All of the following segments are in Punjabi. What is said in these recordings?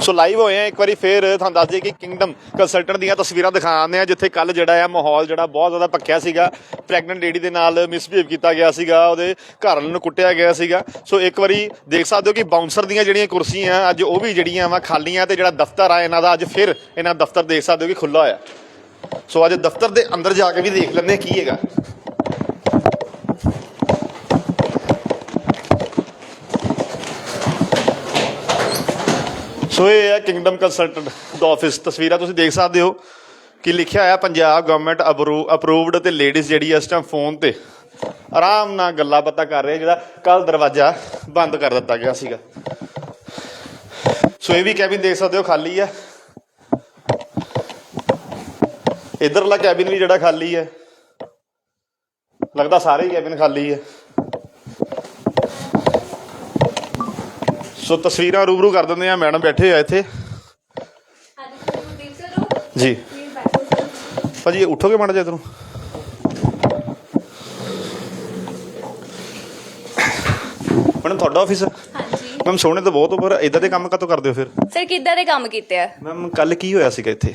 ਸੋ ਲਾਈਵ ਹੋਏ ਆ ਇੱਕ ਵਾਰੀ ਫੇਰ ਤੁਹਾਨੂੰ ਦੱਸ ਦਈਏ ਕਿ ਕਿੰਗਡਮ ਕੰਸਲਟੈਂਟ ਦੀਆਂ ਤਸਵੀਰਾਂ ਦਿਖਾਉਂਦੇ ਆ ਜਿੱਥੇ ਕੱਲ ਜਿਹੜਾ ਆ ਮਾਹੌਲ ਜਿਹੜਾ ਬਹੁਤ ਜ਼ਿਆਦਾ ਪੱਕਿਆ ਸੀਗਾ। ਪ੍ਰੈਗਨੈਂਟ ਲੇਡੀ ਦੇ ਨਾਲ ਮਿਸਬੀਹੇਵ ਕੀਤਾ ਗਿਆ ਸੀਗਾ, ਉਹਦੇ ਘਰ ਨੂੰ ਕੁੱਟਿਆ ਗਿਆ ਸੀਗਾ। ਸੋ ਇੱਕ ਵਾਰੀ ਦੇਖ ਸਕਦੇ ਹੋ ਕਿ ਬਾਉਂਸਰ ਦੀਆਂ ਜਿਹੜੀਆਂ ਕੁਰਸੀਆਂ ਅੱਜ ਉਹ ਵੀ ਜਿਹੜੀਆਂ ਵਾ ਖਾਲੀਆਂ ਤੇ ਜਿਹੜਾ ਦਫ਼ਤਰ ਆ, ਇਹਨਾਂ ਦਾ ਅੱਜ ਫਿਰ ਇਹਨਾਂ ਦਫ਼ਤਰ ਦੇਖ ਸਕਦੇ ਹੋ ਕਿ ਖੁੱਲਾ ਹੋਇਆ। ਸੋ ਅੱਜ ਦਫ਼ਤਰ ਦੇ ਅੰਦਰ ਜਾ ਕੇ ਵੀ ਦੇਖ ਲੈਂਦੇ ਹਾਂ ਕੀ ਹੈਗਾ। ਸੋ ਇਹ ਹੈ ਕਿੰਗਡਮ ਕੰਸਲਟੈਂਟ ਦਾ ਆਫਿਸ ਤਸਵੀਰਾਂ ਤੁਸੀਂ ਦੇਖ ਸਕਦੇ ਹੋ ਕਿ ਲਿਖਿਆ ਹੋਇਆ ਪੰਜਾਬ ਗਵਰਨਮੈਂਟ ਅਪਰੂਵਡ ਤੇ ਲੇਡੀਜ਼ ਜਿਹੜੀ ਇਸ ਟਾਈਮ ਫੋਨ ਤੇ ਆਰਾਮ ਨਾਲ ਗੱਲਾਂ ਬਾਤਾਂ ਕਰ ਰਹੇ ਜਿਹੜਾ ਕੱਲ ਦਰਵਾਜ਼ਾ ਬੰਦ ਕਰ ਦਿੱਤਾ ਗਿਆ ਸੀਗਾ। ਸੋ ਇਹ ਵੀ ਕੈਬਿਨ ਦੇਖ ਸਕਦੇ ਹੋ ਖਾਲੀ ਹੈ ਇਧਰਲਾ ਕੈਬਿਨ ਵੀ ਜਿਹੜਾ ਖਾਲੀ ਹੈ ਲੱਗਦਾ ਸਾਰੇ ਹੀ ਕੈਬਿਨ ਖਾਲੀ ਹੈ ਸੋ ਤਸਵੀਰਾਂ ਰੂਬਰੂ ਕਰ ਦਿੰਦੇ ਆ ਮੈਡਮ ਬੈਠੇ ਆ ਇੱਥੇ। ਜੀ। ਭਾਜੀ ਉੱਠੋਗੇ ਮਾੜਾ ਜਿਹਾ ਇੱਧਰੋਂ? ਮੈਡਮ ਤੁਹਾਡਾ ਆਫਿਸ ਹਾਂਜੀ। ਮੈਮ ਸੋਹਣੇ ਤਾਂ ਬਹੁਤ ਹੋ ਪਰ ਇਦਾਂ ਦੇ ਕੰਮ ਕਾਤੋਂ ਕਰਦੇ ਹੋ ਫਿਰ? ਸਰ ਕਿੱਦਾਂ ਦੇ ਕੰਮ ਕੀਤੇ ਆ? ਮੈਮ ਕੱਲ ਕੀ ਹੋਇਆ ਸੀਗਾ ਇੱਥੇ?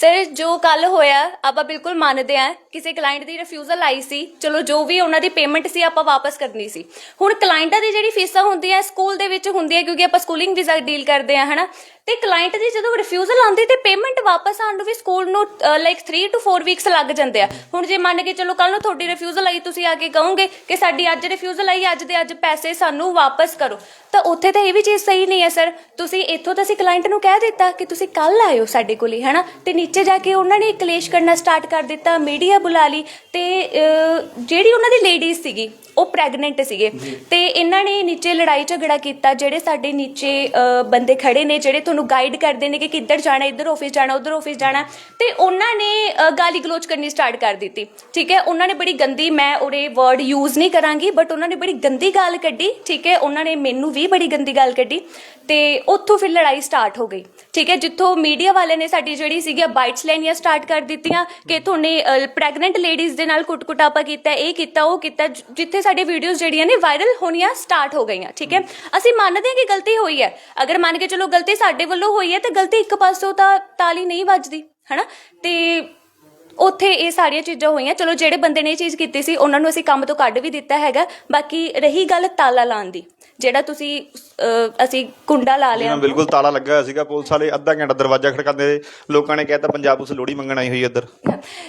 ਸਰ ਜੋ ਕੱਲ ਹੋਇਆ, ਆਪਾਂ ਬਿਲਕੁਲ ਮੰਨਦੇ ਆ ਕਿਸੇ ਕਲਾਇੰਟ ਦੀ ਰਿਫਿਊਜ਼ਲ ਆਈ ਸੀ, ਚਲੋ ਜੋ ਵੀ ਉਹਨਾਂ ਦੀ ਪੇਮੈਂਟ ਸੀ, ਆਪਾਂ ਵਾਪਸ ਕਰਨੀ ਸੀ। ਹੁਣ ਕਲਾਇੰਟਾਂ ਦੀ ਜਿਹੜੀ ਫੀਸਾਂ ਹੁੰਦੀਆਂ ਸਕੂਲ ਦੇ ਵਿੱਚ ਹੁੰਦੀਆਂ ਕਿਉਂਕਿ ਆਪਾਂ ਸਕੂਲਿੰਗ ਵੀਜ਼ਾ ਡੀਲ ਕਰਦੇ ਆ ਹਨਾ? ਤੇ ਕਲਾਇੰਟ ਦੀ ਜਦੋਂ ਰਿਫਿਊਜ਼ਲ ਆਉਂਦੀ ਤੇ ਪੇਮੈਂਟ ਵਾਪਸ ਆਉਣ ਨੂੰ ਵੀ ਸਕੂਲ ਨੂੰ ਲਾਈਕ 3 ਟੂ 4 ਵੀਕਸ ਲੱਗ ਜਾਂਦੇ ਆ। ਹੁਣ ਜੇ ਮੰਨ ਕੇ ਚਲੋ ਕੱਲ ਨੂੰ ਤੁਹਾਡੀ ਰਿਫਿਊਜ਼ਲ ਆਈ, ਤੁਸੀਂ ਆ ਕੇ ਕਹੋਗੇ ਕਿ ਸਾਡੀ ਅੱਜ ਰਿਫਿਊਜ਼ਲ ਆਈ, ਅੱਜ ਦੇ ਅੱਜ ਪੈਸੇ ਸਾਨੂੰ ਵਾਪਸ ਕਰੋ। ਤਾਂ ਉੱਥੇ ਤਾਂ ਇਹ ਵੀ ਚੀਜ਼ ਸਹੀ ਨਹੀਂ ਹੈ ਸਰ ਤੁਸੀਂ ਇੱਥੋਂ ਤਾਂ ਅਸੀਂ ਕਲਾਇੰਟ ਨੂੰ ਕਹਿ ਦਿੱਤਾ ਕਿ ਤੁਸੀਂ ਕੱਲ ਆਇਓ ਸਾਡੇ ਕੋਲੇ, ਹਨਾ? ਤੇ ਨੀਚੇ ਜਾ ਕੇ ਉਹਨਾਂ ਨੇ ਕਲੇਸ਼ ਕਰਨਾ ਸਟਾਰਟ ਕਰ ਦਿੱਤਾ ਮੀਡੀਆ ਬੁਲਾ ਲਈ ਤੇ ਅਹ, ਜਿਹੜੀ ਉਹਨਾਂ ਦੀ ਲੇਡੀਜ਼ ਸੀਗੀ ਉਹ ਪ੍ਰੈਗਨੈਂਟ ਸੀਗੇ। ਤੇ ਇਹਨਾਂ ਨੇ ਨੀਚੇ ਲੜਾਈ ਝਗੜਾ ਕੀਤਾ ਜਿਹੜੇ ਸਾਡੇ ਨੀਚੇ ਅਹ, ਬੰਦੇ ਖੜੇ ਨੇ ਜਿਹੜੇ ਤੁਹਾਨੂੰ ਗਾਈਡ ਕਰਦੇ ਨੇ ਕਿ ਕਿੱਧਰ ਜਾਣਾ ਇੱਧਰ ਆਫਿਸ ਜਾਣਾ ਉੱਧਰ ਆਫਿਸ ਜਾਣਾ ਤੇ ਉਹਨਾਂ ਨੇ ਅਹ, ਗਾਲੀ ਗਲੋਚ ਕਰਨੀ ਸਟਾਰਟ ਕਰ ਦਿੱਤੀ। ਠੀਕ ਹੈ ਉਹਨਾਂ ਨੇ ਬੜੀ ਗੰਦੀ ਮੈਂ ਉਹਦੇ ਵਰਡ ਯੂਜ਼ ਨਹੀਂ ਕਰਾਂਗੀ ਬਟ ਉਹਨਾਂ ਨੇ ਬੜੀ ਗੰਦੀ ਗੱਲ ਕੱਢੀ ਠੀਕ ਹੈ ਉਹਨਾਂ ਨੇ ਮੈਨੂੰ ਵੀ ਬੜੀ ਗੰਦੀ ਗੱਲ ਕੱਢੀ ਤੇ ਉੱਥੋਂ ਫਿਰ ਲੜਾਈ ਸਟਾਰਟ ਹੋ ਗਈ। ਠੀਕ ਹੈ ਜਿੱਥੋਂ ਮੀਡੀਆ ਵਾਲੇ ਨੇ ਸਾਡੀ ਜਿਹੜੀ ਸੀਗੀ ਬਾਈਟਸ ਲੈਣੀਆਂ ਸਟਾਰਟ ਕਰ ਦਿੱਤੀਆਂ ਕਿ ਤੁਹਾਨੇ ਪ੍ਰੈਗਨੈਂਟ ਲੇਡੀਜ਼ ਦੇ ਨਾਲ ਕੁੱਟ-ਕੁਟਾਪਾ ਕੀਤਾ ਇਹ ਕੀਤਾ ਉਹ ਕੀਤਾ ਜਿੱਥੇ ਸਾਡੀ ਵੀਡੀਓਜ਼ ਜਿਹੜੀਆਂ ਨੇ ਵਾਇਰਲ ਹੋਣੀਆਂ ਸਟਾਰਟ ਹੋ ਗਈਆਂ ਠੀਕ ਹੈ? ਅਸੀਂ ਮੰਨਦੇ ਹਾਂ ਕਿ ਗਲਤੀ ਹੋਈ ਹੈ। ਅਗਰ ਮੰਨ ਕੇ ਚਲੋ ਗਲਤੀ ਸਾਡੇ ਵੱਲੋਂ ਹੋਈ ਹੈ ਤੇ ਗਲਤੀ ਇੱਕ ਪਾਸੋਂ ਤਾਂ ਤਾਲੀ ਨਹੀਂ ਵੱਜਦੀ ਹਨਾ? ਤੇ ਉੱਥੇ ਇਹ ਸਾਰੀਆਂ ਚੀਜ਼ਾਂ ਹੋਈਆਂ। ਚਲੋ ਜਿਹੜੇ ਬੰਦੇ ਨੇ ਇਹ ਚੀਜ਼ ਕੀਤੀ ਸੀ ਉਹਨਾਂ ਨੂੰ ਅਸੀਂ ਕੰਮ ਤੋਂ ਕੱਢ ਵੀ ਦਿੱਤਾ ਹੈਗਾ। ਬਾਕੀ ਰਹੀ ਗੱਲ ਤਾਲਾ ਲਾਉਣ ਦੀ ਜਿਹੜਾ ਤੁਸੀਂ ਅਹ, ਅਸੀਂ ਕੁੰਡਾ ਲਾ ਲਿਆ। ਬਿਲਕੁਲ ਤਾਲਾ ਲੱਗਾ ਹੋਇਆ ਸੀਗਾ ਪੁਲਿਸ ਵਾਲੇ ਅੱਧਾ ਘੰਟਾ ਦਰਵਾਜ਼ਾ ਖੜਕਾਉਂਦੇ ਲੋਕਾਂ ਨੇ ਕਹਿਤਾ ਪੰਜਾਬ ਪੁਲਿਸ ਲੋੜੀ ਮੰਗਣ ਆਈ ਹੋਈ ਇੱਧਰ।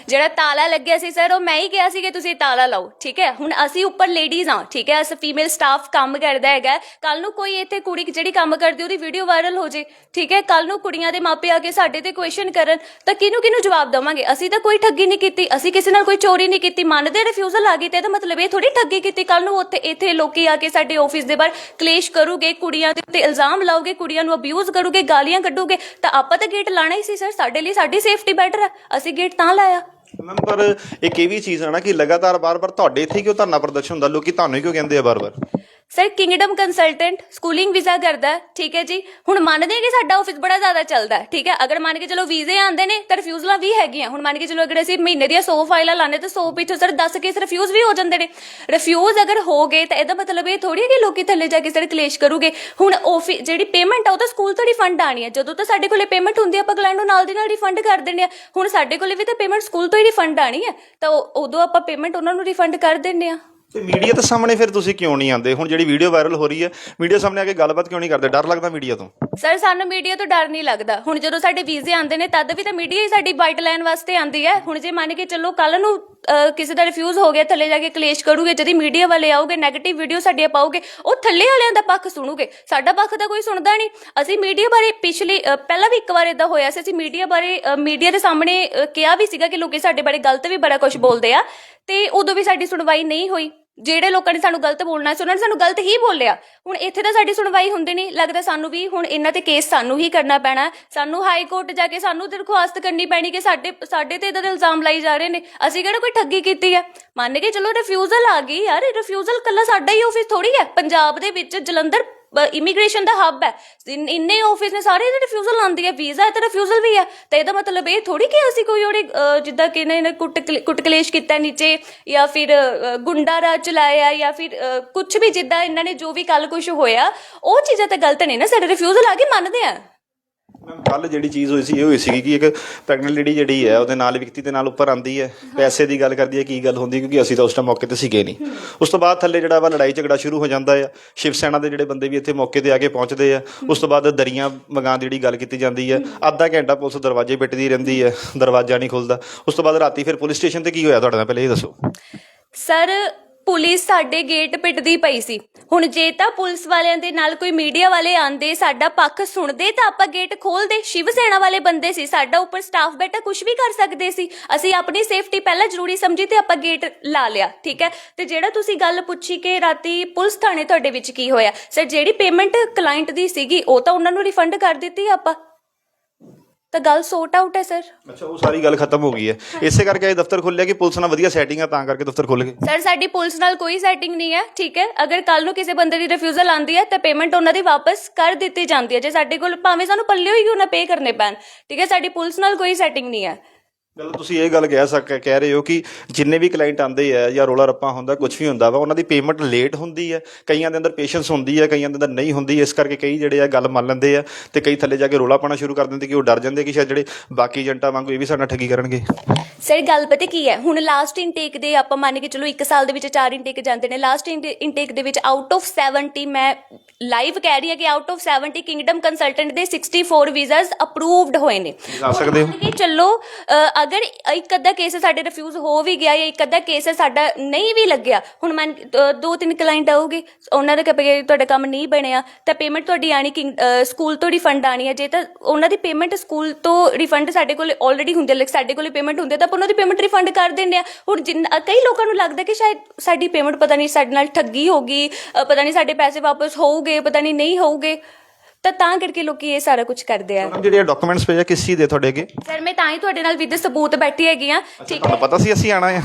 ਜਿਹੜਾ ਤਾਲਾ ਲੱਗਿਆ ਸੀ ਸਰ ਉਹ ਮੈਂ ਹੀ ਕਿਹਾ ਸੀ ਕਿ ਤੁਸੀਂ ਤਾਲਾ ਲਾਓ ਠੀਕ ਹੈ? ਹੁਣ ਅਸੀਂ ਉੱਪਰ ਲੇਡੀਜ਼ ਆ ਠੀਕ ਹੈ? ਅਸ ਫੀਮੇਲ ਸਟਾਫ ਕੰਮ ਕਰਦਾ ਹੈਗਾ। ਕੱਲ ਨੂੰ ਕੋਈ ਇੱਥੇ ਕੁੜੀ ਜਿਹੜੀ ਕੰਮ ਕਰਦੀ ਉਹਦੀ ਵੀਡੀਓ ਵਾਇਰਲ ਹੋ ਜੇ ਠੀਕ ਹੈ? ਕੱਲ ਨੂੰ ਕੁੜੀਆਂ ਦੇ ਮਾਪੇ ਆ ਕੇ ਸਾਡੇ ਤੇ ਕੁਐਸਚਨ ਕਰਨ ਤਾਂ ਕਿਹਨੂੰ ਕਿਹਨੂੰ ਜਵਾਬ ਦੇਵਾਂਗੇ? ਅਸੀਂ ਤਾਂ ਕੋਈ ਠੱਗੀ ਨਹੀਂ ਕੀਤੀ, ਅਸੀਂ ਕਿਸੇ ਨਾਲ ਕੋਈ ਚੋਰੀ ਨਹੀਂ ਕੀਤੀ, ਮੰਨਦੇ ਰਿਫਿਊਜ਼ਲ ਆ ਗਈ ਤੇ ਇਹਦਾ ਮਤਲਬ ਇਹ ਥੋੜੀ ਠੱਗੀ ਕੀਤੀ ਕੱਲ ਨੂੰ ਉੱਥੇ ਇੱਥੇ ਲੋਕੀ ਆ ਕੇ ਸਾਡੇ ਆਫਿਸ ਦੇ ਬਾਹਰ ਕਲੇਸ਼ ਕਰੂਗੇ, ਕੁੜੀਆਂ ਦੇ ਉੱਤੇ ਇਲਜ਼ਾਮ ਲਾਓਗੇ, ਕੁੜੀਆਂ ਨੂੰ ਅਬਿਊਜ਼ ਕਰੋਗੇ, ਗਾਲੀਆਂ ਕੱਢੋਗੇ, ਤਾਂ ਆਪਾਂ ਤਾਂ ਗੇਟ ਲਾਣਾ ਹੀ ਸੀ ਸਰ ਸਾਡੇ ਲਈ ਸਾਡੀ ਸੇਫਟੀ ਬੈਟਰ ਹੈ ਅਸੀਂ ਗੇਟ ਤਾਂ ਲਾਇਆ। ਮੈਮ ਪਰ ਇੱਕ ਇਹ ਵੀ ਚੀਜ਼ ਹੈ ਨਾ ਕਿ ਲਗਾਤਾਰ ਬਾਰ-ਬਾਰ ਤੁਹਾਡੇ ਇੱਥੇ ਕਿਉਂ ਧਰਨਾ ਪ੍ਰਦਰਸ਼ਨ ਹੁੰਦਾ, ਲੋਕੀ ਤੁਹਾਨੂੰ ਹੀ ਕਿਉਂ ਕਹਿੰਦੇ ਆ ਬਾਰ-ਬਾਰ sir kingdom consultant schooling visa ਕਰਦਾ ਠੀਕ ਹੈ ਜੀ। ਹੁਣ ਮੰਨਦੇ ਹਾਂ ਕਿ ਸਾਡਾ ਆਫਿਸ ਬੜਾ ਜ਼ਿਆਦਾ ਚੱਲਦਾ ਠੀਕ ਹੈ। ਅਗਰ ਮੰਨ ਕੇ ਚਲੋ ਵੀਜ਼ੇ ਆਉਂਦੇ ਨੇ ਤਾਂ ਰਿਫਿਊਜ਼ਲਾਂ ਵੀ ਹੈਗੀਆਂ। ਹੁਣ ਮੰਨ ਕੇ ਚਲੋ ਅਗਰ ਅਸੀਂ ਮਹੀਨੇ ਦੀਆਂ 100 ਫਾਈਲਾਂ ਲਾਣੇ ਤਾਂ 100 ਪਿੱਛੋਂ ਸਰ 10 ਕੇਸ ਰਿਫਿਊਜ਼ ਵੀ ਹੋ ਜਾਂਦੇ ਨੇ। ਰਿਫਿਊਜ਼ ਅਗਰ ਹੋ ਗਏ, ਤਾਂ ਇਹਦਾ ਮਤਲਬ ਇਹ ਥੋੜੀ ਹੈ ਕਿ ਲੋਕੀ ਥੱਲੇ ਜਾ ਕੇ ਸਰ ਕਲੇਸ਼ ਕਰੂਗੇ। ਹੁਣ ਆਫਿਸ ਜਿਹੜੀ ਪੇਮੈਂਟ ਆ, ਉਹ ਤਾਂ ਸਕੂਲ ਤੋਂ ਰਿਫੰਡ ਆਣੀ ਹੈ। ਜਦੋਂ ਤਾਂ ਸਾਡੇ ਕੋਲੇ ਪੇਮੈਂਟ ਹੁੰਦੀ ਹੈ ਆਪਾਂ ਕਲਾਇੰਟ ਨੂੰ ਨਾਲ ਦੀ ਨਾਲ ਰਿਫੰਡ ਕਰ ਦਿੰਦੇ ਆ ਹੁਣ ਸਾਡੇ ਕੋਲੇ ਵੀ ਤਾਂ ਪੇਮੈਂਟ ਸਕੂਲ ਤੋਂ ਹੀ ਰਿਫੰਡ ਆਣੀ ਹੈ। ਤਾਂ ਉਦੋਂ ਆਪਾਂ ਪੇਮੈਂਟ ਉਹਨਾਂ ਨੂੰ ਰਿਫੰਡ ਕਰ ਦਿੰਦੇ ਆ ਤੇ ਮੀਡੀਆ ਦੇ ਸਾਹਮਣੇ ਫਿਰ ਤੁਸੀਂ ਕਿਉਂ ਨਹੀਂ ਆਉਂਦੇ? ਹੁਣ ਜਿਹੜੀ ਵੀਡੀਓ ਵਾਇਰਲ ਹੋ ਰਹੀ ਹੈ ਮੀਡੀਆ ਸਾਹਮਣੇ ਆ ਕੇ ਗੱਲਬਾਤ ਕਿਉਂ ਨਹੀਂ ਕਰਦੇ? ਡਰ ਲੱਗਦਾ ਮੀਡੀਆ ਤੋਂ? ਸਰ ਸਾਨੂੰ ਮੀਡੀਆ ਤੋਂ ਡਰ ਨਹੀਂ ਲੱਗਦਾ। ਹੁਣ ਜਦੋਂ ਸਾਡੇ ਵੀਜ਼ੇ ਆਉਂਦੇ ਨੇ ਤਦ ਵੀ ਤਾਂ ਮੀਡੀਆ ਹੀ ਸਾਡੀ ਬਾਈਟ ਲੈਣ ਵਾਸਤੇ ਆਉਂਦੀ ਹੈ। ਹੁਣ ਜੇ ਮੰਨ ਕੇ ਚੱਲੋ ਕੱਲ ਨੂੰ ਅਹ, ਕਿਸੇ ਦਾ ਰਿਫਿਊਜ਼ ਹੋ ਗਿਆ ਥੱਲੇ ਜਾ ਕੇ ਕਲੇਸ਼ ਕਰੂਗੇ ਜਦੀ ਮੀਡੀਆ ਵਾਲੇ ਆਉਗੇ 네ਗੇਟਿਵ ਵੀਡੀਓ ਸਾਡੀਆਂ ਪਾਉਗੇ ਉਹ ਥੱਲੇ ਵਾਲਿਆਂ ਦਾ ਪੱਖ ਸੁਣੂਗੇ। ਸਾਡਾ ਪੱਖ ਤਾਂ ਕੋਈ ਸੁਣਦਾ ਨਹੀਂ। ਅਸੀਂ ਮੀਡੀਆ ਬਾਰੇ ਪਿਛਲੀ ਅਹ, ਪਹਿਲਾਂ ਵੀ ਇੱਕ ਵਾਰ ਇਦਾਂ ਹੋਇਆ ਸੀ ਅਸੀਂ ਮੀਡੀਆ ਬਾਰੇ ਮੀਡੀਆ ਦੇ ਸਾਹਮਣੇ ਅਹ, ਕਿਹਾ ਵੀ ਸੀਗਾ ਕਿ ਲੋਕੀ ਸਾਡੇ ਬਾਰੇ ਗਲਤ ਵੀ ਬੜਾ ਕੁਝ ਬੋਲਦੇ ਆ ਤੇ ਉਦੋਂ ਵੀ ਸਾਡੀ ਸੁਣਵਾਈ ਨਹੀਂ ਹੋਈ। ਜਿਹੜੇ ਲੋਕਾਂ ਨੇ ਸਾਨੂੰ ਗਲਤ ਬੋਲਣਾ ਸੀ, ਉਹਨਾਂ ਨੇ ਸਾਨੂੰ ਗਲਤ ਹੀ ਬੋਲਿਆ। ਹੁਣ ਇੱਥੇ ਤਾਂ ਸਾਡੀ ਸੁਣਵਾਈ ਹੁੰਦੀ ਨਹੀਂ, ਲੱਗਦਾ ਸਾਨੂੰ ਵੀ ਹੁਣ ਇਹਨਾਂ ਤੇ ਕੇਸ ਸਾਨੂੰ ਹੀ ਕਰਨਾ ਪੈਣਾ। ਸਾਨੂੰ ਹਾਈ ਕੋਰਟ ਜਾ ਕੇ ਸਾਨੂੰ ਦਰਖਾਸਤ ਕਰਨੀ ਪੈਣੀ ਕਿ ਸਾਡੇ ਸਾਡੇ ਤੇ ਇਦਾਂ ਇਲਜ਼ਾਮ ਲਾਈ ਜਾ ਰਹੇ ਨੇ। ਅਸੀਂ ਕਿਹੜਾ ਕੋਈ ਠੱਗੀ ਕੀਤੀ ਹੈ ਮੰਨ ਕੇ ਚਲੋ ਰਿਫਿਊਜ਼ਲ ਆ ਗਈ ਯਾਰ ਰਿਫਿਊਜ਼ਲ ਕੱਲਾ ਸਾਡਾ ਹੀ ਆਫਿਸ ਥੋੜੀ ਹੈ ਪੰਜਾਬ ਦੇ ਵਿੱਚ ਜਲੰਧਰ ਇਮੀਗ੍ਰੇਸ਼ਨ ਦਾ ਹੱਬ ਹੈ। ਇਨ- ਇੰਨੇ ਆਫਿਸ ਨੇ ਸਾਰੇ ਰਿਫਿਊਜ਼ਲ ਆਉਂਦੀ ਹੈ। ਵੀਜ਼ਾ ਹੈ ਤੇ ਰਿਫਿਊਜ਼ਲ ਵੀ ਹੈ। ਤੇ ਇਹਦਾ ਮਤਲਬ ਇਹ ਥੋੜੀ ਕਿ ਅਸੀਂ ਕੋਈ ਉਹਦੇ ਅਹ, ਜਿੱਦਾਂ ਕਿ ਇਹਨਾਂ ਨੇ ਕੁੱਟ ਕਲੇ- ਕੁੱਟ ਕਲੇਸ਼ ਕੀਤਾ ਨੀਚੇ ਜਾਂ ਫਿਰ ਅਹ, ਗੁੰਡਾ ਰਾਜ ਚਲਾਇਆ ਜਾਂ ਫਿਰ ਕੁਝ ਵੀ ਜਿੱਦਾਂ ਇਹਨਾਂ ਨੇ ਜੋ ਵੀ ਕੱਲ ਕੁਝ ਹੋਇਆ ਉਹ ਚੀਜ਼ਾਂ ਤਾਂ ਗਲਤ ਨਹੀਂ ਨਾ। ਸਾਡੇ ਰਿਫਿਊਜ਼ਲ ਆ ਕੇ ਮੰਨਦੇ ਆ। ਕੱਲ ਜਿਹੜੀ ਚੀਜ਼ ਹੋਈ ਸੀ ਇਹ ਹੋਈ ਸੀ ਕਿ ਇੱਕ ਪ੍ਰੈਗਨੈਂਟ ਲੇਡੀ ਜਿਹੜੀ ਹੈ ਉਹਦੇ ਨਾਲ ਵਿਅਕਤੀ ਦੇ ਨਾਲ ਉੱਪਰ ਆਂਦੀ ਹੈ। ਪੈਸੇ ਦੀ ਗੱਲ ਕਰਦੀ ਹੈ ਕੀ ਗੱਲ ਹੁੰਦੀ ਕਿਉਂਕਿ ਅਸੀਂ ਤਾਂ ਉਸ ਟਾਈਮ ਮੌਕੇ ਤੇ ਸੀਗੇ ਨਹੀਂ। ਉਸ ਤੋਂ ਬਾਅਦ ਥੱਲੇ ਜਿਹੜਾ ਵਾ ਲੜਾਈ ਝਗੜਾ ਸ਼ੁਰੂ ਹੋ ਜਾਂਦਾ ਹੈ ਸ਼ਿਵ ਸੈਨਾ ਦੇ ਜਿਹੜੇ ਬੰਦੇ ਵੀ ਇੱਥੇ ਮੌਕੇ ਤੇ ਆ ਕੇ ਪਹੁੰਚਦੇ ਆ। ਉਸ ਤੋਂ ਬਾਅਦ ਦਰੀਆਂ ਮੰਗਾਉਣ ਦੀ ਜਿਹੜੀ ਗੱਲ ਕੀਤੀ ਜਾਂਦੀ ਹੈ। ਅੱਧਾ ਘੰਟਾ ਪੁਲਿਸ ਦਰਵਾਜ਼ੇ ਪਿੱਟਦੀ ਰਹਿੰਦੀ ਹੈ ਦਰਵਾਜ਼ਾ ਨਹੀਂ ਖੁੱਲਦਾ। ਉਸ ਤੋਂ ਬਾਅਦ ਰਾਤੀ ਫਿਰ ਪੁਲਿਸ ਸਟੇਸ਼ਨ ਤੇ ਕੀ ਹੋਇਆ ਤੁਹਾਡੇ ਨਾਲ ਪਹਿਲੇ ਇਹ ਦੱਸੋ। ਸਰ ਪੁਲਿਸ ਸਾਡੇ ਗੇਟ ਪਿੱਟਦੀ ਪਈ ਸੀ। ਹੁਣ ਜੇ ਤਾਂ ਪੁਲਿਸ ਵਾਲਿਆਂ ਦੇ ਨਾਲ ਕੋਈ ਮੀਡੀਆ ਵਾਲੇ ਆਂਦੇ ਸਾਡਾ ਪੱਖ ਸੁਣਦੇ ਤਾਂ ਆਪਾਂ ਗੇਟ ਖੋਲਦੇ ਸ਼ਿਵ ਸੈਨਾ ਵਾਲੇ ਬੰਦੇ ਸੀ, ਸਾਡਾ ਉੱਪਰ ਸਟਾਫ ਬੈਠਾ ਕੁਝ ਵੀ ਕਰ ਸਕਦੇ ਸੀ। ਅਸੀਂ ਆਪਣੀ ਸੇਫਟੀ ਪਹਿਲਾਂ ਜ਼ਰੂਰੀ ਸਮਝੀ ਤੇ ਆਪਾਂ ਗੇਟ ਲਾ ਲਿਆ, ਠੀਕ ਹੈ? ਤੇ ਜਿਹੜਾ ਤੁਸੀਂ ਗੱਲ ਪੁੱਛੀ ਕਿ ਰਾਤੀ ਪੁਲਿਸ ਥਾਣੇ ਤੁਹਾਡੇ ਵਿੱਚ ਕੀ ਹੋਇਆ? ਸਰ, ਜਿਹੜੀ ਪੇਮੈਂਟ ਕਲਾਇੰਟ ਦੀ ਸੀਗੀ, ਉਹ ਤਾਂ ਉਹਨਾਂ ਨੂੰ ਰਿਫੰਡ ਕਰ ਦਿੱਤੀ ਆਪਾਂ। ਤਾਂ ਗੱਲ ਸੋਟ ਆਊਟ ਹੈ ਸਰ ਅੱਛਾ ਉਹ ਸਾਰੀ ਗੱਲ ਖਤਮ ਹੋ ਗਈ ਹੈ। ਇਸੇ ਕਰਕੇ ਇਹ ਦਫ਼ਤਰ ਖੁੱਲਿਆ ਕਿ ਪੁਲਿਸ ਨਾਲ ਵਧੀਆ ਸੈਟਿੰਗ ਆ ਤਾਂ ਕਰਕੇ ਦਫ਼ਤਰ ਖੁੱਲ ਗਏ ਸਰ ਸਾਡੀ ਪੁਲਿਸ ਨਾਲ ਕੋਈ ਸੈਟਿੰਗ ਨਹੀਂ ਹੈ ਠੀਕ ਹੈ? ਅਗਰ ਕੱਲ ਨੂੰ ਕਿਸੇ ਬੰਦੇ ਦੀ ਰਿਫਿਊਜ਼ਲ ਆਂਦੀ ਹੈ ਤਾਂ ਪੇਮੈਂਟ ਉਹਨਾਂ ਦੀ ਵਾਪਸ ਕਰ ਦਿੱਤੀ ਜਾਂਦੀ ਹੈ। ਜੇ ਸਾਡੇ ਕੋਲ ਭਾਵੇਂ ਸਾਨੂੰ ਪੱਲੇ ਹੋਈ ਕਿਉਂ ਨਾ ਪੇ ਕਰਨੇ ਪੈਣ ਠੀਕ ਹੈ? ਸਾਡੀ ਪੁਲਿਸ ਨਾਲ ਕੋਈ ਸੈਟਿੰਗ ਨਹੀਂ ਹੈ। ਗੱਲ ਤੁਸੀਂ ਇਹ ਗੱਲ ਕਹਿ ਸਕ ਕਹਿ ਰਹੇ ਹੋ ਕਿ ਜਿੰਨੇ ਵੀ ਕਲਾਇੰਟ ਆਉਂਦੇ ਆ ਜਾਂ ਰੋਲਾ ਰੱਪਾ ਹੁੰਦਾ ਕੁਝ ਵੀ ਹੁੰਦਾ ਵਾ ਉਹਨਾਂ ਦੀ ਪੇਮੈਂਟ ਲੇਟ ਹੁੰਦੀ ਹੈ ਕਈਆਂ ਦੇ ਅੰਦਰ ਪੇਸ਼ੈਂਸ ਹੁੰਦੀ ਹੈ ਕਈਆਂ ਦੇ ਅੰਦਰ ਨਹੀਂ ਹੁੰਦੀ। ਇਸ ਕਰਕੇ ਕਈ ਜਿਹੜੇ ਆ ਗੱਲ ਮੰਨ ਲੈਂਦੇ ਆ ਤੇ ਕਈ ਥੱਲੇ ਜਾ ਕੇ ਰੋਲਾ ਪਾਣਾ ਸ਼ੁਰੂ ਕਰ ਦਿੰਦੇ ਕਿ ਉਹ ਡਰ ਜਾਂਦੇ ਕਿ ਸ਼ਾਇਦ ਜਿਹੜੇ ਬਾਕੀ ਏਜੰਟਾਂ ਵਾਂਗੂ ਇਹ ਵੀ ਸਾਡੇ ਠੱਗੀ ਕਰਨਗੇ। ਸਰ ਗੱਲ ਪਤਾ ਕੀ ਹੈ? ਹੁਣ ਲਾਸਟ ਇਨਟੇਕ ਦੇ ਆਪਾਂ ਮੰਨ ਕੇ ਚਲੋ 1 ਸਾਲ ਦੇ ਵਿੱਚ 4 ਇਨਟੇਕ ਜਾਂਦੇ ਨੇ। ਲਾਸਟ ਇਨਟੇਕ ਦੇ ਵਿੱਚ ਆਊਟ ਆਫ 70 ਮੈਂ ਲਾਈਵ ਕਹਿ ਰਹੀ ਹਾਂ ਕਿ ਆਊਟ ਆਫ 70 ਕਿੰਗਡਮ ਕੰਸਲਟੈਂਟ ਦੇ 64 ਵੀਜ਼ਾਸ ਅਪਰੂਵਡ ਹੋਏ ਨੇ। ਜਾ ਸਕਦੇ ਹੋ? ਚੱਲੋ ਅਗਰ ਇੱਕ ਅੱਧਾ ਕੇਸ ਸਾਡੇ ਰਿਫਿਊਜ਼ ਹੋ ਵੀ ਗਿਆ ਜਾਂ ਇੱਕ ਅੱਧਾ ਕੇਸ ਸਾਡਾ ਨਹੀਂ ਵੀ ਲੱਗਿਆ, ਹੁਣ ਮੰਨ ਦੋ ਤਿੰਨ ਕਲਾਇੰਟ ਆਉਗੇ ਉਹਨਾਂ ਦਾ ਕਹੇ ਤੁਹਾਡਾ ਕੰਮ ਨਹੀਂ ਬਣਿਆ, ਤਾਂ ਪੇਮੈਂਟ ਤੁਹਾਡੀ ਆਣੀ ਸਕੂਲ ਤੋਂ ਰਿਫੰਡ ਆਣੀ ਹੈ। ਜੇ ਤਾਂ ਉਹਨਾਂ ਦੀ ਪੇਮੈਂਟ ਸਕੂਲ ਤੋਂ ਰਿਫੰਡ ਸਾਡੇ ਕੋਲ ਆਲਰੇਡੀ ਹੁੰਦੇ ਹੈ ਲਾਈਕ ਸਾਡੇ ਕੋਲ ਪੇਮੈਂਟ ਹੁੰਦੀ ਹੈ, ਤਾਂ ਆਪਾਂ ਉਹਨਾਂ ਦੀ ਪੇਮੈਂਟ ਰਿਫੰਡ ਕਰ ਦਿੰਦੇ ਆ ਹੁਣ ਜਿੰਨ ਕਈ ਲੋਕਾਂ ਨੂੰ ਲੱਗਦਾ ਕਿ ਸ਼ਾਇਦ ਸਾਡੀ ਪੇਮੈਂਟ ਪਤਾ ਨਹੀਂ ਸਾਡੇ ਨਾਲ ਠੱਗੀ ਹੋ ਗਈ ਪਤਾ ਨਹੀਂ ਸਾਡੇ ਪੈਸੇ ਵਾਪਸ ਹੋਊਗੇ, ਪਤਾ ਨਹੀਂ ਨਹੀਂ ਹੋਊਗੇ। ਤਾਂ ਤਾਂ ਕਰਕੇ ਲੋਕੀ ਇਹ ਸਾਰਾ ਕੁਝ ਕਰਦੇ ਆ। ਮੈਡਮ ਜਿਹੜੇ ਡਾਕੂਮੈਂਟਸ ਭੇਜਿਆ ਕਿਸ ਚੀਜ਼ ਦੇ ਤੁਹਾਡੇ ਅੱਗੇ? ਸਰ ਮੈਂ ਤਾਂ ਹੀ ਤੁਹਾਡੇ ਨਾਲ ਵਿਦ ਸਬੂਤ ਬੈਠੀ ਹੈਗੀ ਆ ਠੀਕ ਹੈ? ਤੁਹਾਨੂੰ ਪਤਾ ਸੀ ਅਸੀਂ ਆਣਾ ਆ?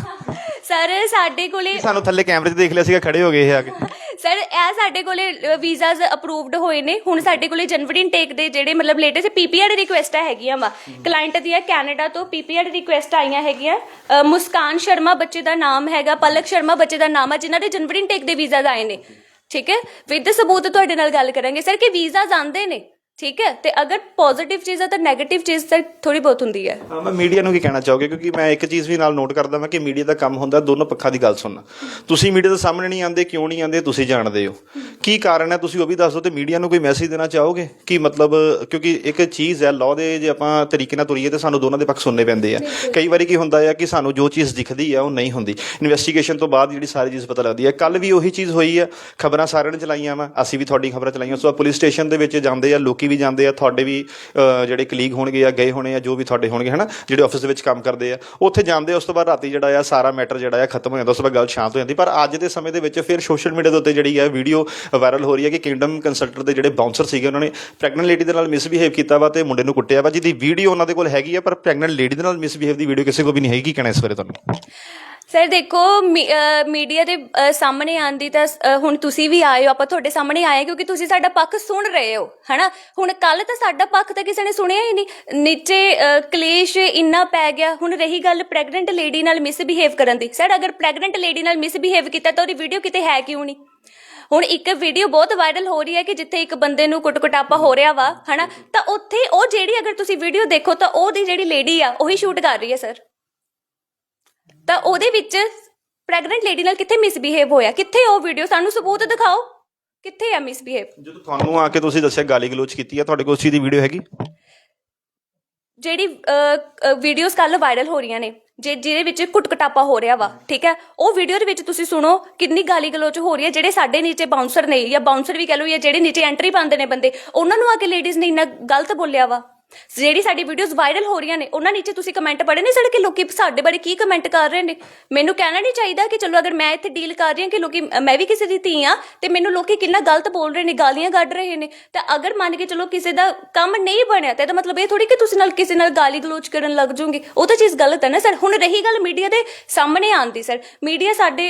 ਸਰ ਸਾਡੇ ਕੋਲੇ ਸਾਨੂੰ ਥੱਲੇ ਕੈਮਰੇ 'ਚ ਦੇਖ ਲਿਆ ਸੀਗਾ ਖੜੇ ਹੋ ਗਏ ਇਹ ਆ ਕੇ। ਸਰ ਇਹ ਸਾਡੇ ਕੋਲੇ ਵੀਜ਼ਾਸ ਅਪਰੂਵਡ ਹੋਏ ਨੇ। ਹੁਣ ਸਾਡੇ ਕੋਲੇ ਜਨਵਰੀ ਇਨਟੇਕ ਦੇ ਜਿਹੜੇ ਮਤਲਬ ਲੇਟੈਸਟ ਪੀਪੀਆਰ ਰਿਕੁਐਸਟ ਹੈਗੀਆਂ ਵਾ। ਕਲਾਇੰਟ ਦੀਆਂ ਕੈਨੇਡਾ ਤੋਂ ਪੀਪੀਆਰ ਰਿਕੁਐਸਟ ਆਈਆਂ ਹੈਗੀਆਂ। ਅ, ਮੁਸਕਾਨ ਸ਼ਰਮਾ ਬੱਚੇ ਦਾ ਨਾਮ ਹੈਗਾ ਪਲਕ ਸ਼ਰਮਾ ਬੱਚੇ ਦਾ ਨਾਮ ਹੈ ਜਿਨ੍ਹਾਂ ਦੇ ਜਨਵਰੀ ਇਨਟੇਕ ਦੇ ਵੀਜ਼ਾਸ ਆਏ ਨੇ। ਠੀਕ ਹੈ? ਵਿਦ ਸਬੂਤ ਤੁਹਾਡੇ ਨਾਲ ਗੱਲ ਕਰਾਂਗੇ। ਸਰ ਕਿ ਵੀਜ਼ਾ ਜਾਂਦੇ ਨੇ? ਠੀਕ ਹੈ? ਤੇ ਅਗਰ ਪੋਜ਼ਿਟਿਵ ਚੀਜ਼ ਹੈ ਤਾਂ 네ਗੇਟਿਵ ਚੀਜ਼ ਤਾਂ ਥੋੜੀ ਬਹੁਤ ਹੁੰਦੀ ਹੈ। ਹਾਂ, ਮੈਂ ਮੀਡੀਆ ਨੂੰ ਕੀ ਕਹਿਣਾ ਚਾਹੋਗੇ? ਕਿਉਂਕਿ ਮੈਂ ਇੱਕ ਚੀਜ਼ ਵੀ ਨਾਲ ਨੋਟ ਕਰਦਾ ਮੈਂ ਕਿ ਮੀਡੀਆ ਦਾ ਕੰਮ ਹੁੰਦਾ ਦੋਨੋਂ ਪੱਖਾਂ ਦੀ ਗੱਲ ਸੁਣਨਾ। ਤੁਸੀਂ ਮੀਡੀਆ ਦੇ ਸਾਹਮਣੇ ਨਹੀਂ ਆਉਂਦੇ ਕਿਉਂ ਨਹੀਂ ਆਉਂਦੇ ਤੁਸੀਂ ਜਾਣਦੇ ਹੋ। ਕੀ ਕਾਰਨ ਹੈ? ਤੁਸੀਂ ਉਹ ਵੀ ਦੱਸ ਦਿਓ ਤੇ ਮੀਡੀਆ ਨੂੰ ਕੋਈ ਮੈਸੇਜ ਦੇਣਾ ਚਾਹੋਗੇ? ਕਿ ਮਤਲਬ ਕਿਉਂਕਿ ਇੱਕ ਚੀਜ਼ ਹੈ ਲਾਅ ਦੇ ਜੇ ਆਪਾਂ ਤਰੀਕੇ ਨਾਲ ਤੁਰੀਏ ਤੇ ਸਾਨੂੰ ਦੋਨਾਂ ਦੇ ਪੱਖ ਸੁਣਨੇ ਪੈਂਦੇ ਆ। ਕਈ ਵਾਰੀ ਕੀ ਹੁੰਦਾ ਹੈ ਕਿ ਸਾਨੂੰ ਜੋ ਚੀਜ਼ ਦਿਖਦੀ ਹੈ ਉਹ ਨਹੀਂ ਹੁੰਦੀ। ਇਨਵੈਸਟੀਗੇਸ਼ਨ ਤੋਂ ਬਾਅਦ ਜਿਹੜੀ ਸਾਰੀ ਚੀਜ਼ ਪਤਾ ਲੱਗਦੀ ਹੈ ਕੱਲ ਵੀ ਉਹੀ ਚੀਜ਼ ਹੋਈ ਹੈ ਖਬਰਾਂ ਸਾਰਿਆਂ ਨੇ ਚਲਾਈਆਂ ਵਾ। ਅਸੀਂ ਵੀ ਤੁਹਾਡੀ ਖਬਰਾਂ ਚਲਾਈਆਂ। ਸੋ ਪੁਲਿਸ ਸਟੇਸ਼ਨ ਦੇ ਵਿੱਚ ਜਾਂਦੇ ਆ ਲੋਕੀ ਵੀ ਜਾਂਦੇ ਆ, ਤੁਹਾਡੇ ਵੀ ਜਿਹੜੇ ਕਲੀਗ ਹੋਣਗੇ ਜਾਂ ਗਏ ਹੋਣੇ ਆ, ਜੋ ਵੀ ਤੁਹਾਡੇ ਹੋਣਗੇ, ਹਨਾ, ਜਿਹੜੇ ਆਫਿਸ ਦੇ ਵਿੱਚ ਕੰਮ ਕਰਦੇ ਆ, ਉੱਥੇ ਜਾਂਦੇ ਉਸ ਤੋਂ ਬਾਅਦ ਰਾਤੀ ਜਿਹੜਾ ਆ, ਸਾਰਾ ਮੈਟਰ ਜਿਹੜਾ ਆ, ਖਤਮ ਹੋ ਜਾਂਦਾ, ਉਸ ਤੋਂ ਬਾਅਦ ਗੱਲ ਸ਼ਾਂਤ ਹੋ ਜਾਂਦੀ, ਪਰ ਅੱਜ ਦੇ ਸਮੇਂ ਦੇ ਵਿੱਚ ਫਿਰ ਸੋਸ਼ਲ ਮੀਡੀਆ ਦੇ ਉੱਤੇ ਜਿਹੜੀ ਆ ਵੀਡੀਓ ਵਾਇਰਲ ਹੋ ਰਹੀ ਹੈ ਕਿ ਕਿੰਗਡਮ ਕੰਸਲਟੈਂਟ ਦੇ ਜਿਹੜੇ ਬਾਉਂਸਰ ਸੀਗੇ, ਉਹਨਾਂ ਨੇ ਪ੍ਰੈਗਨੈਂਟ ਲੇਡੀ ਦੇ ਨਾਲ ਮਿਸਬਿਹੇਵ ਕੀਤਾ ਵਾ ਤੇ ਮੁੰਡੇ ਨੂੰ ਕੁੱਟਿਆ ਵਾ, ਜਿਹਦੀ ਵੀਡੀਓ ਉਹਨਾਂ ਦੇ ਕੋਲ ਹੈਗੀ ਆ, ਪਰ ਪ੍ਰੈਗਨੈਂਟ ਲੇਡੀ ਦੇ ਨਾਲ ਮਿਸਬਿਹੇਵ ਦੀ ਵੀਡੀਓ ਕਿਸੇ ਕੋਲ ਵੀ ਨਹੀਂ ਹੈਗੀ ਕਹਿਣਾ ਇਸ ਬਾਰੇ ਤੁਹਾਨੂੰ? ਸਰ ਦੇਖੋ ਮੀਡੀਆ ਦੇ ਅ, ਸਾਹਮਣੇ ਆਂਦੀ ਤਾਂ ਅ, ਹੁਣ ਤੁਸੀਂ ਵੀ ਆਏ ਹੋ ਆਪਾਂ ਤੁਹਾਡੇ ਸਾਹਮਣੇ ਆਏ ਹਾਂ ਕਿਉਂਕਿ ਤੁਸੀਂ ਸਾਡਾ ਪੱਖ ਸੁਣ ਰਹੇ ਹੋ ਹਨਾ? ਹੁਣ ਕੱਲ ਤਾਂ ਸਾਡਾ ਪੱਖ ਤਾਂ ਕਿਸੇ ਨੇ ਸੁਣਿਆ ਹੀ ਨਹੀਂ। ਨੀਚੇ ਅ, ਕਲੇਸ਼ ਇੰਨਾ ਪੈ ਗਿਆ ਹੁਣ ਰਹੀ ਗੱਲ ਪ੍ਰੈਗਨੈਂਟ ਲੇਡੀ ਨਾਲ ਮਿਸਬਿਹੇਵ ਕਰਨ ਦੀ। ਸਰ ਅਗਰ ਪ੍ਰੈਗਨੈਂਟ ਲੇਡੀ ਨਾਲ ਮਿਸਬਿਹੇਵ ਕੀਤਾ ਤਾਂ ਉਹਦੀ ਵੀਡੀਓ ਕਿਤੇ ਹੈ ਕਿਉਂ ਨਹੀਂ? ਹੁਣ ਇੱਕ ਵੀਡੀਓ ਬਹੁਤ ਵਾਇਰਲ ਹੋ ਰਹੀ ਹੈ ਕਿ ਜਿੱਥੇ ਇੱਕ ਬੰਦੇ ਨੂੰ ਕੁੱਟ-ਕੁਟਾਪਾ ਹੋ ਰਿਹਾ ਵਾ ਹਨਾ? ਤਾਂ ਉੱਥੇ ਉਹ ਜਿਹੜੀ ਅਗਰ ਤੁਸੀਂ ਵੀਡੀਓ ਦੇਖੋ ਤਾਂ ਉਹਦੀ ਜਿਹੜੀ ਲੇਡੀ ਆ ਉਹੀ ਸ਼ੂਟ ਕਰ ਰਹੀ ਹੈ ਸਰ ਤਾਂ ਉਹਦੇ ਵਿੱਚ ਪ੍ਰੈਗਨੈਂਟ ਲੇਡੀ ਨਾਲ ਕਿੱਥੇ ਮਿਸਬਿਹੇਵ ਹੋਇਆ? ਕਿੱਥੇ ਉਹ ਵੀਡੀਓ ਸਾਨੂੰ ਸਬੂਤ ਦਿਖਾਓ? ਕਿੱਥੇ ਆ ਮਿਸਬਿਹੇਵ ਜਦੋਂ ਤੁਹਾਨੂੰ ਆ ਕੇ ਤੁਸੀਂ ਦੱਸਿਆ ਗਾਲੀ ਗਲੋਚ ਕੀਤੀ ਆ ਤੁਹਾਡੇ ਕੋਲ ਉਸ ਚੀਜ਼ ਦੀ ਵੀਡੀਓ ਹੈਗੀ? ਜਿਹੜੀ ਵੀਡੀਓਜ਼ ਕੱਲ ਵਾਇਰਲ ਹੋ ਰਹੀਆਂ ਨੇ ਜੇ ਜਿਹਦੇ ਵਿੱਚ ਕੁੱਟਕਟਾਪਾ ਹੋ ਰਿਹਾ ਵਾ ਠੀਕ ਹੈ? ਉਹ ਵੀਡੀਓ ਦੇ ਵਿੱਚ ਤੁਸੀਂ ਸੁਣੋ ਕਿੰਨੀ ਗਾਲੀ ਗਲੋਚ ਹੋ ਰਹੀ ਹੈ ਜਿਹੜੇ ਸਾਡੇ ਨੀਚੇ ਬਾਉਂਸਰ ਨੇ ਜਾਂ ਬਾਉਂਸਰ ਵੀ ਕਹ ਲਓ ਜਾਂ ਜਿਹੜੇ ਨੀਚੇ ਐਂਟਰੀ ਪਾਉਂਦੇ ਨੇ ਬੰਦੇ ਉਹਨਾਂ ਨੂੰ ਆ ਕੇ ਲੇਡੀਜ਼ ਨੇ ਇੰਨਾ ਗਲਤ ਬੋਲਿਆ ਵਾ? ਜਿਹੜੀ ਸਾਡੀ ਵੀਡੀਓਜ਼ ਵਾਇਰਲ ਹੋ ਰਹੀਆਂ ਨੇ, ਉਹਨਾਂ ਨੀਚੇ ਤੁਸੀਂ ਕਮੈਂਟ ਪੜ੍ਹੇ ਨੇ ਸੜ ਕਿ ਲੋਕੀ ਸਾਡੇ ਬਾਰੇ ਕੀ ਕਮੈਂਟ ਕਰ ਰਹੇ ਨੇ? ਮੈਨੂੰ ਕਹਿਣਾ ਨਹੀਂ ਚਾਹੀਦਾ ਕਿ ਚਲੋ ਅਗਰ ਮੈਂ ਇੱਥੇ ਡੀਲ ਕਰ ਰਹੀ ਹਾਂ ਕਿ ਲੋਕੀ ਮੈਂ ਵੀ ਕਿਸੇ ਦੀ ਧੀ ਆ ਤੇ ਮੈਨੂੰ ਲੋਕੀ ਕਿੰਨਾ ਗਲਤ ਬੋਲ ਰਹੇ ਨੇ, ਗਾਲੀਆਂ ਕੱਢ ਰਹੇ ਨੇ, ਤਾਂ ਅਗਰ ਮੰਨ ਕੇ ਚਲੋ ਕਿਸੇ ਦਾ ਕੰਮ ਨਹੀਂ ਬਣਿਆ, ਤਾਂ ਇਹਦਾ ਮਤਲਬ ਇਹ ਥੋੜੀ ਕਿ ਤੁਸੀਂ ਨਾਲ ਕਿਸੇ ਨਾਲ ਗਾਲੀ ਗਲੋਚ ਕਰਨ ਲੱਗ ਜਾਓਗੇ? ਉਹ ਤਾਂ ਚੀਜ਼ ਗਲਤ ਹੈ ਨਾ, ਸਰ। ਹੁਣ ਰਹੀ ਗੱਲ ਮੀਡੀਆ ਦੇ ਸਾਹਮਣੇ ਆਉਂਦੀ ਸਰ। ਮੀਡੀਆ ਸਾਡੇ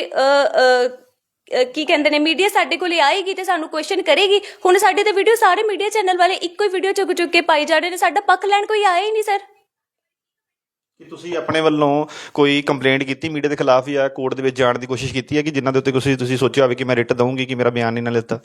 ਕੀ ਕਹਿੰਦੇ ਨੇ ਮੀਡੀਆ ਸਾਡੇ ਕੋਲੇ ਆਏਗੀ ਤੇ ਸਾਨੂੰ ਕੁਐਸਚਨ ਕਰੇਗੀ। ਹੁਣ ਸਾਡੇ ਤੇ ਵੀਡੀਓ ਸਾਰੇ ਮੀਡੀਆ ਚੈਨਲ ਵਾਲੇ ਇੱਕੋ ਹੀ ਵੀਡੀਓ ਚੁੱਕ ਚੁੱਕ ਕੇ ਪਾਈ ਜਾ ਰਹੇ ਨੇ। ਸਾਡਾ ਪੱਖ ਲੈਣ ਕੋਈ ਆਇਆ ਹੀ ਨਹੀਂ ਸਰ ਕਿ ਤੁਸੀਂ ਆਪਣੇ ਵੱਲੋਂ ਕੋਈ ਕੰਪਲੇਂਟ ਕੀਤੀ ਮੀਡੀਆ ਦੇ ਖਿਲਾਫ ਜਾਂ ਕੋਰਟ ਦੇ ਵਿੱਚ ਜਾਣ ਦੀ ਕੋਸ਼ਿਸ਼ ਕੀਤੀ ਹੈ ਕਿ ਜਿਨ੍ਹਾਂ ਦੇ ਉੱਤੇ ਤੁਸੀਂ ਤੁਸੀਂ ਸੋਚਿਆ ਹੋਵੇ ਕਿ ਮੈਂ ਰਿਟ ਦਊਂਗੀ ਕਿ ਮੇਰਾ ਬਿਆਨ ਨਹੀਂ ਨਾ ਲਿੱਤਾ?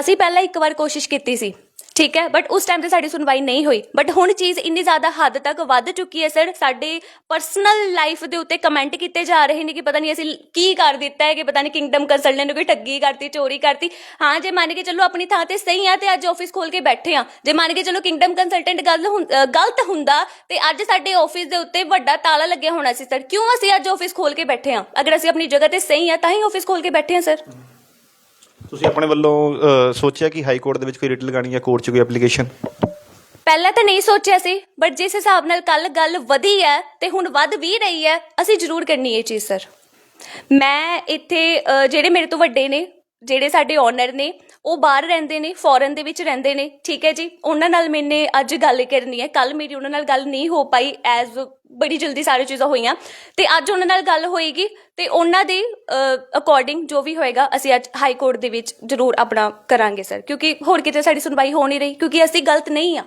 ਅਸੀਂ ਪਹਿਲਾਂ ਇੱਕ ਵਾਰ ਕੋਸ਼ਿਸ਼ ਕੀਤੀ ਸੀ। ਠੀਕ ਹੈ ਬਟ ਉਸ ਟਾਈਮ ਤੇ ਸਾਡੀ ਸੁਣਵਾਈ ਨਹੀਂ ਹੋਈ। ਬਟ ਹੁਣ ਚੀਜ਼ ਇੰਨੀ ਜ਼ਿਆਦਾ ਹੱਦ ਤੱਕ ਵੱਧ ਚੁੱਕੀ ਹੈ ਸਰ ਸਾਡੇ ਪਰਸਨਲ ਲਾਈਫ ਦੇ ਉੱਤੇ ਕਮੈਂਟ ਕੀਤੇ ਜਾ ਰਹੇ ਨੇ ਕਿ ਪਤਾ ਨਹੀਂ ਅਸੀਂ ਕੀ ਕਰ ਦਿੱਤਾ ਹੈ, ਕਿ ਪਤਾ ਨਹੀਂ ਕਿੰਗਡਮ ਕੰਸਲਟੈਂਟ ਨੇ ਕੋਈ ਠੱਗੀ ਕਰਤੀ, ਚੋਰੀ ਕਰਤੀ। ਹਾਂ, ਜੇ ਮੰਨ ਕੇ ਚੱਲੋ ਆਪਣੀ ਥਾਂ ਤੇ ਸਹੀ ਆ ਤੇ ਅੱਜ ਆਫਿਸ ਖੋਲ ਕੇ ਬੈਠੇ ਆ ਜੇ ਮੰਨ ਕੇ ਚੱਲੋ ਕਿੰਗਡਮ ਕੰਸਲਟੈਂਟ ਗੱਲ ਗਲਤ ਹੁੰਦਾ, ਤੇ ਅੱਜ ਸਾਡੇ ਆਫਿਸ ਦੇ ਉੱਤੇ ਵੱਡਾ ਤਾਲਾ ਲੱਗਿਆ ਹੋਣਾ ਸੀ ਸਰ ਕਿਉਂ ਅਸੀਂ ਅੱਜ ਆਫਿਸ ਖੋਲ ਕੇ ਬੈਠੇ ਆ ਅਗਰ ਅਸੀਂ ਆਪਣੀ ਜਗ੍ਹਾ ਤੇ ਸਹੀ ਆ ਤਾਂ ਹੀ ਆਫਿਸ ਖੋਲ ਕੇ ਬੈਠੇ ਆ ਸਰ ਤੁਸੀਂ ਆਪਣੇ ਵੱਲੋਂ ਅਹ, ਸੋਚਿਆ ਕਿ ਹਾਈ ਕੋਰਟ ਦੇ ਵਿੱਚ ਕੋਈ ਰਿਟ ਲਗਾਣੀ ਹੈ ਕੋਰਟ 'ਚ ਕੋਈ ਐਪਲੀਕੇਸ਼ਨ ਪਹਿਲਾਂ ਤਾਂ ਨਹੀਂ ਸੋਚਿਆ ਸੀ ਬਟ ਜਿਸ ਹਿਸਾਬ ਨਾਲ ਕੱਲ ਗੱਲ ਵਧੀ ਹੈ ਤੇ ਹੁਣ ਵੱਧ ਵੀ ਰਹੀ ਹੈ ਅਸੀਂ ਜ਼ਰੂਰ ਕਰਨੀ ਇਹ ਚੀਜ਼ ਸਰ ਮੈਂ ਇੱਥੇ ਅ, ਜਿਹੜੇ ਮੇਰੇ ਤੋਂ ਵੱਡੇ ਨੇ ਜਿਹੜੇ ਸਾਡੇ ਓਨਰ ਨੇ ਉਹ ਬਾਹਰ ਰਹਿੰਦੇ ਨੇ ਫੋਰਨ ਦੇ ਵਿੱਚ ਰਹਿੰਦੇ ਨੇ। ਠੀਕ ਹੈ ਜੀ? ਉਹਨਾਂ ਨਾਲ ਮੈਨੇ ਅੱਜ ਗੱਲ ਕਰਨੀ ਹੈ। ਕੱਲ ਮੇਰੀ ਉਹਨਾਂ ਨਾਲ ਗੱਲ ਨਹੀਂ ਹੋ ਪਾਈ ਐਜ਼ ਬੜੀ ਜਲਦੀ ਸਾਰੀ ਚੀਜ਼ਾਂ ਹੋਈਆਂ। ਤੇ ਅੱਜ ਉਹਨਾਂ ਨਾਲ ਗੱਲ ਹੋਏਗੀ ਤੇ ਉਹਨਾਂ ਦੇ ਅਕੋਰਡਿੰਗ ਜੋ ਵੀ ਹੋਏਗਾ, ਅਸੀਂ ਅੱਜ ਹਾਈ ਕੋਰਟ ਦੇ ਵਿੱਚ ਜ਼ਰੂਰ ਆਪਣਾ ਕਰਾਂਗੇ ਸਰ ਕਿਉਂਕਿ ਹੋਰ ਕਿਤੇ ਸਾਡੀ ਸੁਣਵਾਈ ਹੋ ਨਹੀਂ ਰਹੀ, ਕਿਉਂਕਿ ਅਸੀਂ ਗਲਤ ਨਹੀਂ ਆ।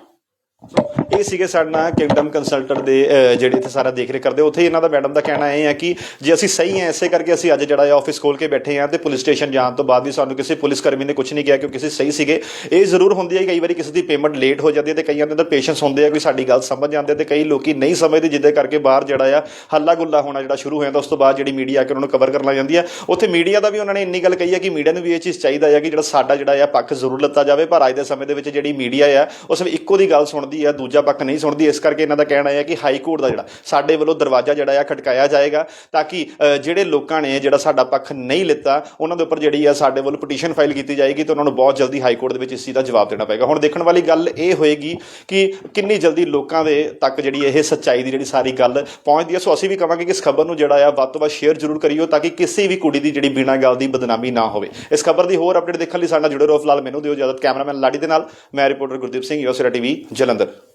ਇਹ ਸੀਗੇ ਸਾਡੇ ਨਾਲ ਕਿੰਗਡਮ ਕੰਸਲਟੈਂਟ ਦੇ ਜਿਹੜੇ ਇੱਥੇ ਸਾਰਾ ਦੇਖ ਰੇਖ ਕਰਦੇ, ਉੱਥੇ ਇਹਨਾਂ ਦਾ ਮੈਡਮ ਦਾ ਕਹਿਣਾ ਇਹ ਹੈ ਕਿ ਜੇ ਅਸੀਂ ਸਹੀ ਹਾਂ ਐਸੇ ਕਰਕੇ ਅਸੀਂ ਅੱਜ ਜਿਹੜਾ ਹੈ ਆਫਿਸ ਖੋਲ ਕੇ ਬੈਠੇ ਹਾਂ ਤੇ ਪੁਲਿਸ ਸਟੇਸ਼ਨ ਜਾਣ ਤੋਂ ਬਾਅਦ ਵੀ ਸਾਨੂੰ ਕਿਸੇ ਪੁਲਿਸ ਕਰਮੀ ਨੇ ਕੁਝ ਨਹੀਂ ਕਿਹਾ ਕਿਉਂਕਿ ਅਸੀਂ ਸਹੀ ਸੀਗੇ। ਇਹ ਜ਼ਰੂਰ ਹੁੰਦੀ ਹੈ ਕਈ ਵਾਰੀ ਕਿਸੇ ਦੀ ਪੇਮੈਂਟ ਲੇਟ ਹੋ ਜਾਂਦੀ ਹੈ ਤੇ ਕਈਆਂ ਦੇ ਅੰਦਰ ਪੇਸ਼ੈਂਸ ਹੁੰਦੇ ਆ, ਕੋਈ ਸਾਡੀ ਗੱਲ ਸਮਝ ਜਾਂਦੇ ਤੇ ਕਈ ਲੋਕੀ ਨਹੀਂ ਸਮਝਦੇ ਜਿੱਦੇ ਕਰਕੇ ਬਾਹਰ ਜਿਹੜਾ ਆ ਹੱਲਾ ਗੁੱਲਾ ਹੋਣਾ ਜਿਹੜਾ ਸ਼ੁਰੂ ਹੋ ਜਾਂਦਾ, ਉਸ ਤੋਂ ਬਾਅਦ ਜਿਹੜੀ ਮੀਡੀਆ ਆ ਕੇ ਉਹਨਾਂ ਨੂੰ ਕਵਰ ਕਰਨ ਲੱਗ ਜਾਂਦੀ ਹੈ। ਉੱਥੇ ਮੀਡੀਆ ਦਾ ਵੀ ਉਹਨਾਂ ਨੇ ਇੰਨੀ ਗੱਲ ਕਹੀ ਹੈ ਕਿ ਮੀਡੀਆ ਨੂੰ ਵੀ ਇਹ ਚੀਜ਼ ਚਾਹੀਦਾ ਹੈ ਕਿ ਜਿਹੜਾ ਸਾਡਾ ਜਿਹੜਾ ਆ ਪੱਖ ਜ਼ਰੂਰ ਲੱਤਾ ਜਾਵੇ, ਪਰ ਅੱਜ ਦੇ ਸਮੇਂ ਦੇ ਵਿੱਚ ਜਿਹੜੀ ਮੀਡੀਆ ਆ ਉਹ ਸਿਰਫ ਇੱਕੋ ਦੀ ਗੱਲ ਸੁਣ ਸੁਣਦੀ ਆ, ਦੂਜਾ ਪੱਖ ਨਹੀਂ ਸੁਣਦੀ, ਇਸ ਕਰਕੇ ਇਹਨਾਂ ਦਾ ਕਹਿਣਾ ਹੈ ਕਿ ਹਾਈ ਕੋਰਟ ਦਾ ਜਿਹੜਾ, ਸਾਡੇ ਵੱਲੋਂ ਦਰਵਾਜ਼ਾ ਜਿਹੜਾ ਆ ਖਟਕਾਇਆ ਜਾਏਗਾ ਤਾਂ ਕਿ ਜਿਹੜੇ ਲੋਕਾਂ ਨੇ ਜਿਹੜਾ ਸਾਡਾ ਪੱਖ ਨਹੀਂ ਲਿੱਤਾ, ਉਹਨਾਂ ਦੇ ਉੱਪਰ ਜਿਹੜੀ ਆ ਸਾਡੇ ਵੱਲੋਂ ਪਟੀਸ਼ਨ ਫਾਈਲ ਕੀਤੀ ਜਾਏਗੀ ਤੇ ਉਹਨਾਂ ਨੂੰ ਬਹੁਤ ਜਲਦੀ ਹਾਈ ਕੋਰਟ ਦੇ ਵਿੱਚ ਇਸ ਚੀਜ਼ ਦਾ ਜਵਾਬ ਦੇਣਾ ਪਏਗਾ। ਹੁਣ ਦੇਖਣ ਵਾਲੀ ਗੱਲ ਇਹ ਹੋਏਗੀ ਕਿ ਕਿੰਨੀ ਜਲਦੀ ਲੋਕਾਂ ਦੇ ਤੱਕ ਜਿਹੜੀ ਇਹ ਸੱਚਾਈ ਦੀ ਜਿਹੜੀ ਸਾਰੀ ਗੱਲ ਪਹੁੰਚਦੀ ਹੈ ਸੋ ਅਸੀਂ ਵੀ ਕਹਾਂਗੇ ਕਿ ਇਸ ਖਬਰ ਨੂੰ ਜਿਹੜਾ ਆ ਵੱਧ ਤੋਂ ਵੱਧ ਸ਼ੇਅਰ ਜ਼ਰੂਰ ਕਰਿਓ ਤਾਂ ਕਿ ਕਿਸੇ ਵੀ ਕੁੜੀ ਦੀ ਜਿਹੜੀ ਬਿਨਾਂ ਗੱਲ ਦੀ ਬਦਨਾਮੀ ਨਾ ਹੋਵੇ। ਇਸ ਖਬਰ ਦੀ ਹੋਰ ਅਪਡੇਟ ਦੇਖਣ ਲਈ ਸਾਡੇ ਨਾਲ ਜੁੜੇ ਰਹੋ। ਫਿਲਹਾਲ ਮੈਨੂੰ ਦਿਓ ਇਜਾਜ਼ਤ। ਕੈਮਰਾਮੈਨ ਲਾੜੀ ਦੇ ਨਾਲ, ਮੈਂ ਰਿਪੋਰਟਰ ਗੁਰਦੀਪ ਸਿੰਘ, ਯੋਸਰਾ ਟੀਵੀ, ਜਲੰਧਰ। nada.